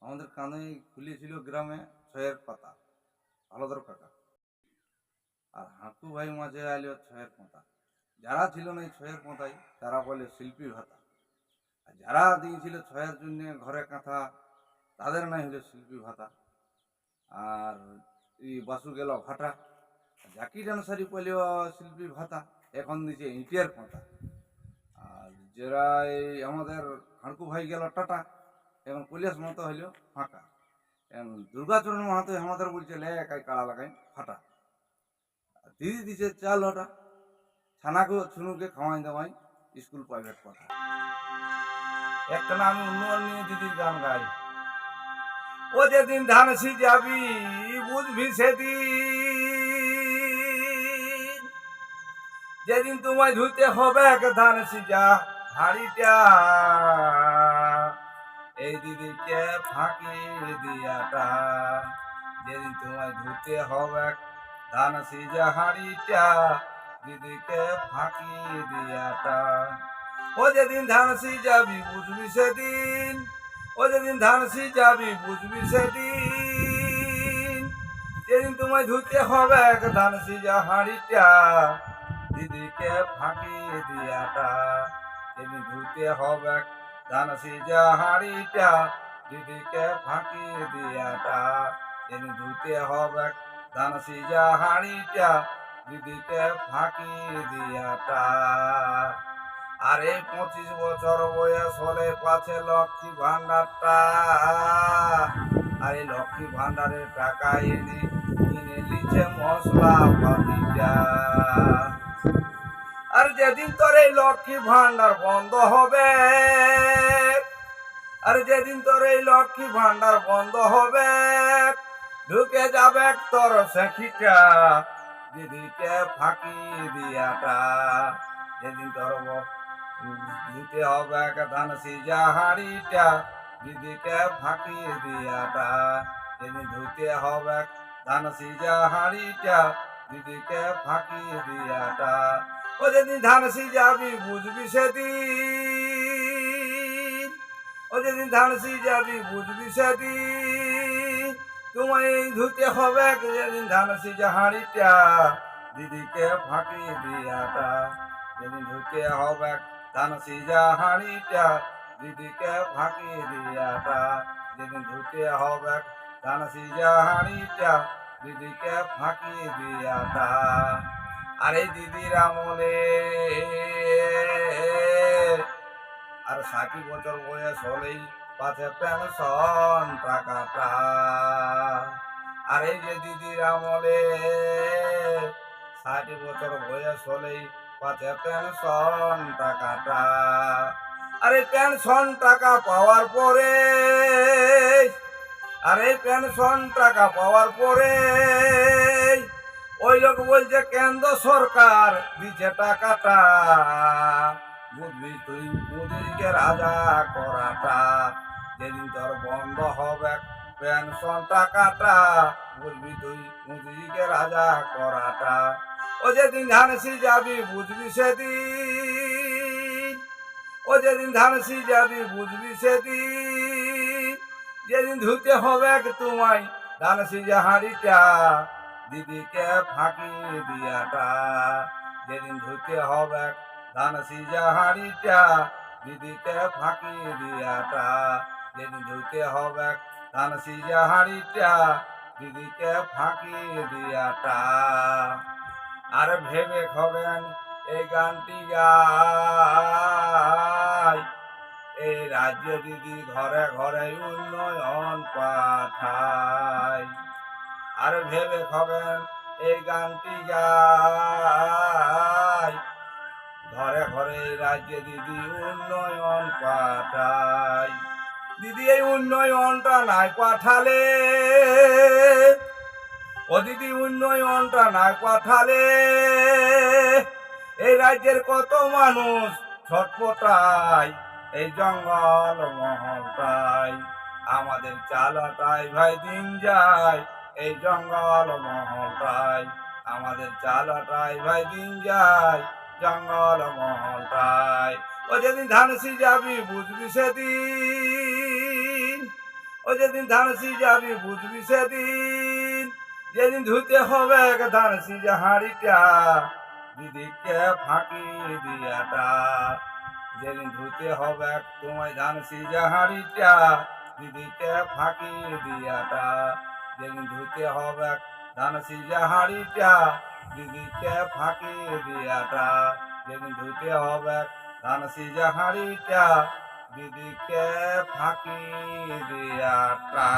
আমাদের কানে খুলিয়েছিল গ্রামে ছয়ের পাতা, আলাদর কাকা। আর হাঁকু ভাই মাঝে আইলো ছয়ের পাতা। যারা ছিল না এই ছয়ের পাতায়, তারা বলে শিল্পী ভাতা। আর যারা দিয়েছিল ছয়ের জন্য ঘরে কাঁথা, তাদের নাই হলো শিল্পী ভাতা। আর এই বাসু গেল ভাটা। জাকি ডান্সারি পেলেও শিল্পী ভাতা, এখন দিচ্ছে ইটের পাতা। আর যারা এই আমাদের হাঁড়কু ভাই গেল টাটা। এবং কৈলাস মাহাতো হইল ফাঁকা এবং দুর্গাচরণ মাহাতো আমাদের বলছে, লে, একাই কাড়া লাগাই, ফাটা। দিদি দিছে, চাল ওটা, ছানাকে, ছুনুকে খাওয়াই দেওয়াই, স্কুল প্রাইভেট কথা একটা না, আমি উন্নয়ন নিয়ে দিদির গান গাই। ও যেদিন ধান যাবি বুঝবি সেদিন। যেদিন তোমায় ধুতে হবে, এক ধান সিজা, হাড়িটা। এই দিদিকে ফাঁকি দিয়াটা, যেদিন তোমায় ধুতে হবে, ধান সিজা হাড়িটা দিদিকে ফাঁকি দিয়াটা। ও যেদিন ধান সিজাবি বুঝবি সেদিন, ও যেদিন ধান সিজাবি বুঝবি সেদিন। যেদিন তোমায় ধুতে হবে, ধান সিজা হাড়িটা দিদিকে ফাঁকি দিয়াটা, যেদিন ধুতে হবে ধান সিজা হাড়িটা দিদিকে ফাঁকি দিয়াটা। যেদিন ধুতে হবে। ধান সিজা হাড়িটা দিদিকে ফাঁকি দিয়াটা। আরে পঁচিশ বছর বয়স হলে পাছে লক্ষ্মী ভান্ডারটা আরে লক্ষ্মী ভান্ডারের টাকা এনে কিনে লিছে মশলা পাতিটা আর যেদিন তোর এই লক্ষ্মী ভান্ডার বন্ধ হবে, আর যেদিন তোর এই লক্ষ্মী ভান্ডার বন্ধ হবে, ঢুকে যাবে তোর সেখিটা, দিদিকে ফাঁকি দিয়াটা। যেদিন তোর দিতে হবে ধান সিজা হাড়িটা দিদিকে ফাঁকি দিয়াটা। যেদিন ধুতে হবে ধান সিজা হাড়িটা দিদিকে ফাঁকি দিয়াটা। ও যেদিন ধান সিজাবি বুঝবি সেদিন। ও যেদিন ধান সিজাবি বুঝবি সেদিন। তোমায় ধুতে হবে যেদিন ধান সিজা হাড়িটা। দিদিকে ফাঁকি দিয়াটা। যেদিন ধুতে হবে ধান সিজা হাড়িটা, দিদিকে ফাঁকি দিয়াটা। যেদিন ধুতে হবে ধান সিজা হাড়িটা, দিদিকে ফাঁকি দিয়াটা। আরে দিদির আমলে আর ষাটি বছর বয়স হলেই পাচ্ছে পেনশন টাকাটা। আর যে দিদির আমলে ষাট বছর বয়স হলেই পাচ্ছে পেনশন টাকাটা। আরে পেনশন টাকা পাওয়ার পরে, আরে পেনশন টাকা পাওয়ার পরে ওই লোক বলছে, কেন্দ্র সরকার দিচ্ছে টাকাটা। বুঝবি তুই মোদিকে রাজা করাটা। যেদিন তোর বন্ধ হবে পেনশন টাকাটা, বুঝবি তুই মোদিকে রাজা করাটা। ও যেদিন ধানসি যাবি, বুঝবি সেদিন। ও যেদিন ধানসি যাবি, বুঝবি সেদিন। যেদিন ধুতে হবে তোমায়, ধানসি হাঁড়িটা দিদিকে ফাঁকি দিয়াটা। যেদিন ধুতে হবে ধান সিজা হাঁড়িটা, দিদিকে ফাঁকি দিয়াটা। যেদিন ধুতে হবে ধান সিজা হাঁড়িটা, দিদিকে ফাঁকি দিয়াটা। আর ভেবে খবেন, এই গানটি গাই। এই রাজ্য দিদি ঘরে ঘরে উন্নয়ন পাঠায়। আর ভেবে খবেন এই গানটি গাই। ঘরে ঘরে রাজ্যে দিদি উন্নয়ন পাঠাই। দিদি এই উন্নয়নটা নাই পাঠালে। ও দিদি উন্নয়নটা নাই পাঠালে। এই রাজ্যের কত মানুষ ছটপটায় এই জঙ্গল মহলটাই। আমাদের চালাটাই ভাই দিন যায়। এই জঙ্গল মহলটাই আমাদের চালাটাই ভাই দিন যায়। জঙ্গল মহলটাই ও যেদিন ধান সিজাবি বুঝবি সেদিন। ও যেদিন ধান সিজাবি বুঝবি সেদিন। যেদিন ধুতে হবে ধান সিজা হাঁড়িটা, দিদিকে ফাঁকি দিয়াটা। যেদিন ধুতে হবে তোমায় ধান সিজা হাঁড়িটা, দিদিকে ফাঁকি দিয়াটা। যেদিন ধুতে হবে ধান সিজা হাঁড়িটা, দিদিকে ফাঁকি দিয়াটা। যেদিন ধুতে হবে ধান সিজা হাঁড়িটা, দিদিকে ফাঁকি দিয়াটা।